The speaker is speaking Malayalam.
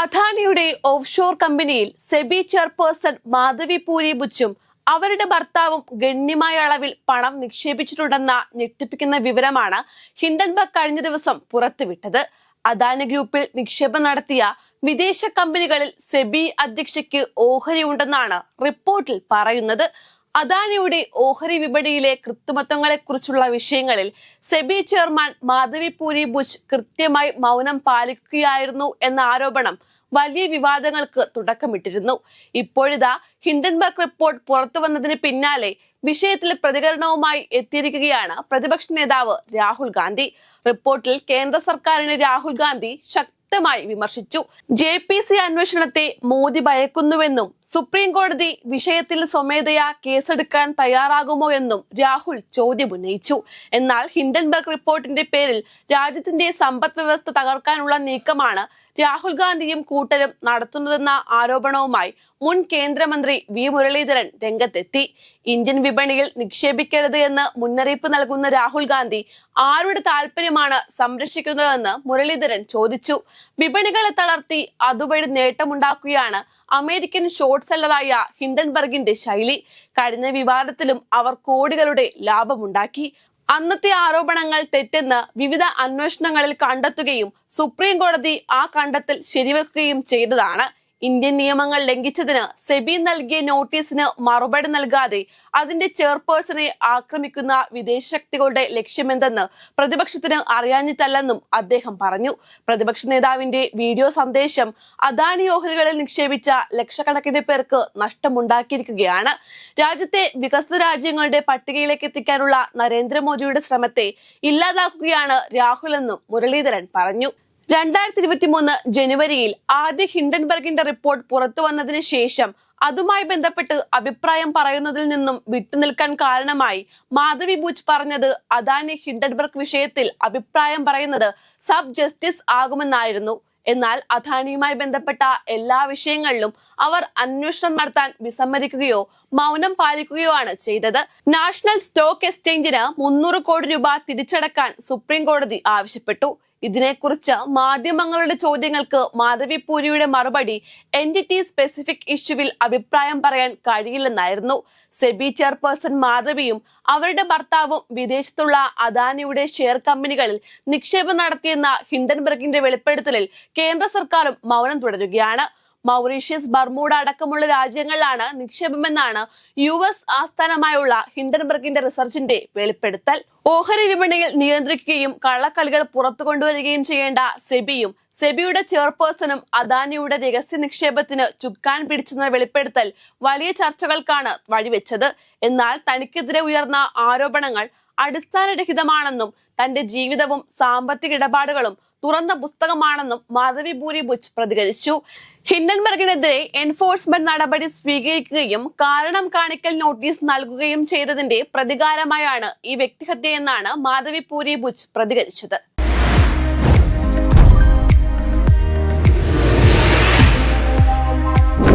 അദാനിയുടെ ഓഫ്ഷോർ കമ്പനിയിൽ സെബി ചെയർപേഴ്സൺ മാധവി പൂരി ബുച്ചും അവരുടെ ഭർത്താവും ഗണ്യമായ അളവിൽ പണം നിക്ഷേപിച്ചിട്ടുണ്ടെന്ന ഞെട്ടിപ്പിക്കുന്ന വിവരമാണ് ഹിൻഡൻബർഗ് കഴിഞ്ഞ ദിവസം പുറത്തുവിട്ടത്. അദാനി ഗ്രൂപ്പിൽ നിക്ഷേപം നടത്തിയ വിദേശ കമ്പനികളിൽ സെബി അധ്യക്ഷയ്ക്ക് ഓഹരിയുണ്ടെന്നാണ് റിപ്പോർട്ടിൽ പറയുന്നത്. അദാനിയുടെ ഓഹരി വിപണിയിലെ കൃത്രിമത്വങ്ങളെക്കുറിച്ചുള്ള വിഷയങ്ങളിൽ സെബി ചെയർമാൻ മാധവി പൂരി ബുച്ച് കൃത്യമായി മൗനം പാലിക്കുകയായിരുന്നു എന്ന ആരോപണം വലിയ വിവാദങ്ങൾക്ക് തുടക്കമിട്ടിരുന്നു. ഇപ്പോഴിതാ ഹിൻഡൻബർഗ് റിപ്പോർട്ട് പുറത്തു വന്നതിന് പിന്നാലെ വിഷയത്തിൽ പ്രതികരണവുമായി എത്തിയിരിക്കുകയാണ് പ്രതിപക്ഷ നേതാവ് രാഹുൽ ഗാന്ധി. റിപ്പോർട്ടിൽ കേന്ദ്ര സർക്കാരിനെ രാഹുൽ ഗാന്ധി ശക്തമായി വിമർശിച്ചു. ജെ പി സി അന്വേഷണത്തെ മോദി ഭയക്കുന്നുവെന്നും സുപ്രീം കോടതി വിഷയത്തിൽ സ്വമേധയാ കേസെടുക്കാൻ തയ്യാറാകുമോ എന്നും രാഹുൽ ചോദ്യമുന്നയിച്ചു എന്നാൽ ഹിൻഡൻബർഗ് റിപ്പോർട്ടിന്റെ പേരിൽ രാജ്യത്തിന്റെ സമ്പദ് വ്യവസ്ഥ തകർക്കാനുള്ള നീക്കമാണ് രാഹുൽ ഗാന്ധിയും കൂട്ടരും നടത്തുന്നതെന്ന ആരോപണവുമായി മുൻ കേന്ദ്രമന്ത്രി വി. മുരളീധരൻ രംഗത്തെത്തി. ഇന്ത്യൻ വിപണിയിൽ നിക്ഷേപിക്കരുത് എന്ന് മുന്നറിയിപ്പ് നൽകുന്ന രാഹുൽ ഗാന്ധി ആരുടെ താല്പര്യമാണ് സംരക്ഷിക്കുന്നതെന്ന് മുരളീധരൻ ചോദിച്ചു. വിപണികളെ തളർത്തി അതുവഴി നേട്ടമുണ്ടാക്കുകയാണ് അമേരിക്കൻ ഷോർട്ട് സെല്ലറായ ഹിൻഡൻബർഗിന്റെ ശൈലി കഴിഞ്ഞ വിവാദത്തിലും അവർ കോടികളുടെ ലാഭമുണ്ടാക്കി. അന്നത്തെ ആരോപണങ്ങൾ തെറ്റെന്ന് വിവിധ അന്വേഷണങ്ങളിൽ കണ്ടെത്തുകയും സുപ്രീം കോടതി ആ കണ്ടെത്തൽ ശരിവെക്കുകയും ചെയ്തതാണ്. ഇന്ത്യൻ നിയമങ്ങൾ ലംഘിച്ചതിന് സെബി നൽകിയ നോട്ടീസിന് മറുപടി നൽകാതെ അതിന്റെ ചെയർപേഴ്സണെ ആക്രമിക്കുന്ന വിദേശ ശക്തികളുടെ ലക്ഷ്യമെന്തെന്ന് പ്രതിപക്ഷത്തിന് അറിയാഞ്ഞിട്ടല്ലെന്നും അദ്ദേഹം പറഞ്ഞു. പ്രതിപക്ഷ നേതാവിന്റെ വീഡിയോ സന്ദേശം അദാനി ഓഹരികളിൽ നിക്ഷേപിച്ച ലക്ഷക്കണക്കിന് പേർക്ക് നഷ്ടമുണ്ടാക്കിയിരിക്കുകയാണ്. രാജ്യത്തെ വികസിത രാജ്യങ്ങളുടെ പട്ടികയിലേക്ക് എത്തിക്കാനുള്ള നരേന്ദ്രമോദിയുടെ ശ്രമത്തെ ഇല്ലാതാക്കുകയാണ് രാഹുലെന്നും മുരളീധരൻ പറഞ്ഞു. രണ്ടായിരത്തി ഇരുപത്തി മൂന്ന് ജനുവരിയിൽ ആദ്യ ഹിൻഡൻബർഗിന്റെ റിപ്പോർട്ട് പുറത്തു വന്നതിന് ശേഷം അതുമായി ബന്ധപ്പെട്ട് അഭിപ്രായം പറയുന്നതിൽ നിന്നും വിട്ടുനിൽക്കാൻ കാരണമായി മാധവി ബൂച്ച് പറഞ്ഞത് അദാനി ഹിൻഡൻബർഗ് വിഷയത്തിൽ അഭിപ്രായം പറയുന്നത് സബ് ജസ്റ്റിസ് ആകുമെന്നായിരുന്നു. എന്നാൽ അദാനിയുമായി ബന്ധപ്പെട്ട എല്ലാ വിഷയങ്ങളിലും അവർ അന്വേഷണം നടത്താൻ വിസമ്മതിക്കുകയോ മൗനം പാലിക്കുകയോ ആണ് ചെയ്തത്. നാഷണൽ സ്റ്റോക്ക് എക്സ്ചേഞ്ചിന് മുന്നൂറ് കോടി രൂപ തിരിച്ചടക്കാൻ സുപ്രീം കോടതി ആവശ്യപ്പെട്ടു. ഇതിനെക്കുറിച്ച് മാധ്യമങ്ങളുടെ ചോദ്യങ്ങൾക്ക് മാധവി പൂരിയുടെ മറുപടി എന്റിറ്റി സ്പെസിഫിക് ഇഷ്യൂവിൽ അഭിപ്രായം പറയാൻ കഴിയില്ലെന്നായിരുന്നു. സെബി ചെയർപേഴ്സൺ മാധവിയും അവരുടെ ഭർത്താവും വിദേശത്തുള്ള അദാനിയുടെ ഷെയർ കമ്പനികളിൽ നിക്ഷേപം നടത്തിയെന്ന ഹിൻഡൻബർഗിന്റെ വെളിപ്പെടുത്തലിൽ കേന്ദ്ര സർക്കാരും മൗനം തുടരുകയാണ്. മൗറീഷ്യസ് ബർമൂഡ അടക്കമുള്ള രാജ്യങ്ങളിലാണ് നിക്ഷേപമെന്നാണ് യു എസ് ആസ്ഥാനമായുള്ള ഹിൻഡൻബർഗിന്റെ റിസർച്ചിന്റെ വെളിപ്പെടുത്തൽ. ഓഹരി വിപണിയിൽ നിയന്ത്രിക്കുകയും കള്ളക്കളികൾ പുറത്തു കൊണ്ടുവരികയും ചെയ്യേണ്ട സെബിയും സെബിയുടെ ചെയർപേഴ്സണും അദാനിയുടെ രഹസ്യ നിക്ഷേപത്തിന് ചുക്കാൻ പിടിച്ചെന്ന വെളിപ്പെടുത്തൽ വലിയ ചർച്ചകൾക്കാണ് വഴിവെച്ചത്. എന്നാൽ തനിക്കെതിരെ ഉയർന്ന ആരോപണങ്ങൾ അടിസ്ഥാനരഹിതമാണെന്നും തന്റെ ജീവിതവും സാമ്പത്തിക ഇടപാടുകളും തുറന്ന പുസ്തകമാണെന്നും മാധവി ഭൂരി ബുച്ച് പ്രതികരിച്ചു. ഹിൻഡൻബർഗിനെതിരെ എൻഫോഴ്സ്മെന്റ് നടപടി സ്വീകരിക്കുകയും കാരണം കാണിക്കൽ നോട്ടീസ് നൽകുകയും ചെയ്തതിന്റെ പ്രതികാരമായാണ് ഈ വ്യക്തിഹത്യയെന്നാണ് മാധവി പൂരി ബുച്ച് പ്രതികരിച്ചത്.